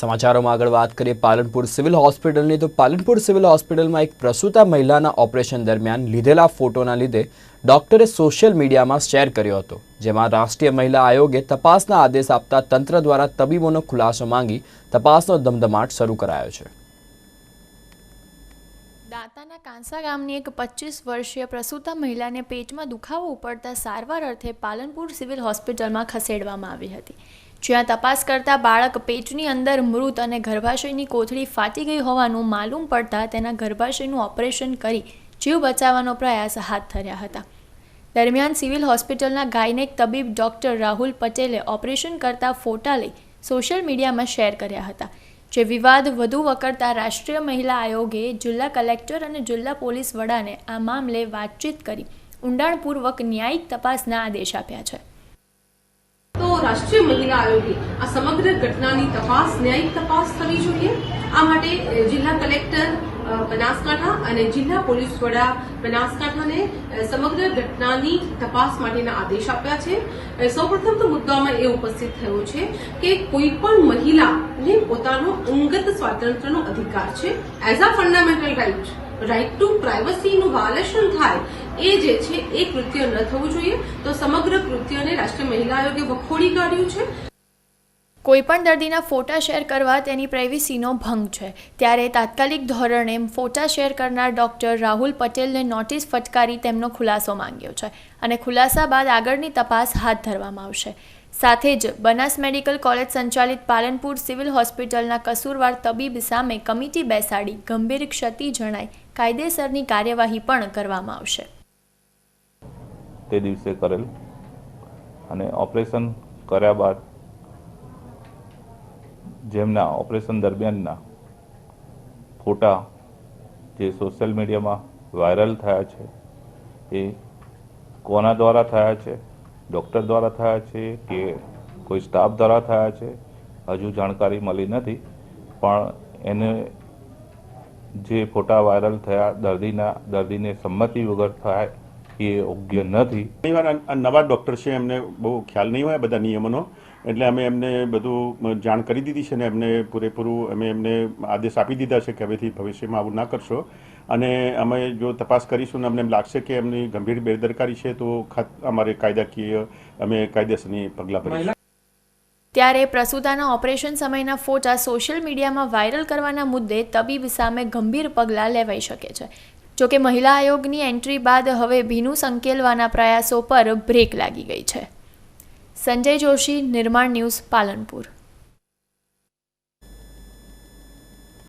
સમાચારોમાં આગળ વાત કરીએ પાલનપુર સિવિલ હોસ્પિટલની, તો પાલનપુર સિવિલ હોસ્પિટલમાં એક પ્રસૂતા મહિલાના ઓપરેશન દરમિયાન લીધેલા ફોટોના લીધે ડોક્ટરે સોશિયલ મીડિયામાં શેર કર્યો હતો, જેમાં રાષ્ટ્રીય મહિલા આયોગે તપાસના આદેશ આપતા તંત્ર દ્વારા તબીબોનો ખુલાસો માંગી તપાસનો ધમધમાટ શરૂ કરાયો છે. દાંતાના કાંસા ગામની એક પચીસ વર્ષીય પ્રસૂતા મહિલાને પેટમાં દુખાવો ઉપડતા સારવાર અર્થે પાલનપુર સિવિલ હોસ્પિટલમાં ખસેડવામાં આવી હતી. જ્યાં તપાસ કરતા બાળક પેટની અંદર મૃત અને ગર્ભાશયની કોથળી ફાટી ગઈ હોવાનું માલુમ પડતા તેના ગર્ભાશયનું ઓપરેશન કરી જીવ બચાવવાનો પ્રયાસ હાથ ધર્યા હતા. દરમિયાન સિવિલ હોસ્પિટલના ગાયનેક તબીબ ડોક્ટર રાહુલ પટેલે ઓપરેશન કરતા ફોટા લઈ સોશિયલ મીડિયામાં શેર કર્યા હતા, જે વિવાદ વધુ વકરતા રાષ્ટ્રીય મહિલા આયોગે જિલ્લા કલેક્ટર અને જિલ્લા પોલીસ વડાને આ મામલે વાતચીત કરી ઊંડાણપૂર્વક ન્યાયિક તપાસના આદેશ આપ્યા છે. તો રાષ્ટ્રીય મહિલા આયોગે આ સમગ્ર ઘટનાની તપાસ, ન્યાયિક તપાસ થવી જોઈએ. આ માટે જિલ્લા કલેક્ટર બનાસકાંઠા અને જિલ્લા પોલીસ વડા બનાસકાંઠાને સમગ્ર ઘટનાની તપાસ માટેના આદેશ આપ્યા છે. સૌપ્રથમ તો મુદ્દામાં એ ઉપસ્થિત થયો છે કે કોઈ પણ મહિલાને પોતાનો અંગત સ્વાતંત્ર્યનો અધિકાર છે. As a fundamental right right to પ્રાઇવસીનું violation થાય એ જે છે, એ કૃત્ય ન થવું જોઈએ. તો સમગ્ર કૃત્યને રાષ્ટ્રીય મહિલા આયોગે વખોડી કાઢ્યું છે. કોઈપણ દર્દીના ફોટા શેર કરવા તેની પ્રાઇવસીનો ભંગ છે. ત્યારે તાત્કાલિક ધોરણે ફોટા શેર કરનાર ડૉક્ટર રાહુલ પટેલને નોટિસ ફટકારી તેમનો ખુલાસો માંગ્યો છે અને ખુલાસા બાદ આગળની તપાસ હાથ ધરવામાં આવશે. સાથે જ બનાસ મેડિકલ કોલેજ સંચાલિત પાલનપુર સિવિલ હોસ્પિટલના કસૂરવાર તબીબ સામે કમિટી બેસાડી ગંભીર ક્ષતિ જણાય કાયદેસરની કાર્યવાહી પણ કરવામાં આવશે. તે દિવસે કરેલ. અને ઓપરેશન કર્યા બાદ જેમના ઓપરેશન દરમિયાનના ફોટા જે સોશિયલ મીડિયામાં વાયરલ થયા છે, એ કોના દ્વારા થયા છે, ડૉક્ટર દ્વારા થયા છે કે કોઈ સ્ટાફ દ્વારા થયા છે, હજુ જાણકારી મળી નથી. પણ એને જે ફોટા વાયરલ થયા, દર્દીના, દર્દીને સંમતિ વગર થાય એ યોગ્ય નથી. ઘણીવાર આ નવા ડૉક્ટર છે એમને બહુ ખ્યાલ નહીં હોય બધા નિયમોનો એટલે અમે એમને બધું જાણ કરી દીધી છે ને એમને પૂરેપૂરું અમે એમને આદેશ આપી દીધા છે કે હવેથી ભવિષ્યમાં આવું ના કરશો. અને અમે જો તપાસ કરીશું ને અમને એમ લાગશે કે એમની ગંભીર બેદરકારી છે તો ખાત અમારે કાયદાકીય અમે કાયદેસરની પગલાં ભરીશું. ત્યારે પ્રસૂતાના ઓપરેશન સમયના ફોટા સોશિયલ મીડિયામાં વાયરલ કરવાના મુદ્દે તબીબ સામે ગંભીર પગલાં લેવાઈ શકે છે. જોકે મહિલા આયોગની એન્ટ્રી બાદ હવે ભીનું સંકેલવાના પ્રયાસો પર બ્રેક લાગી ગઈ છે. સંજય જોશી, નિર્માણ ન્યૂઝ પાલનપુર.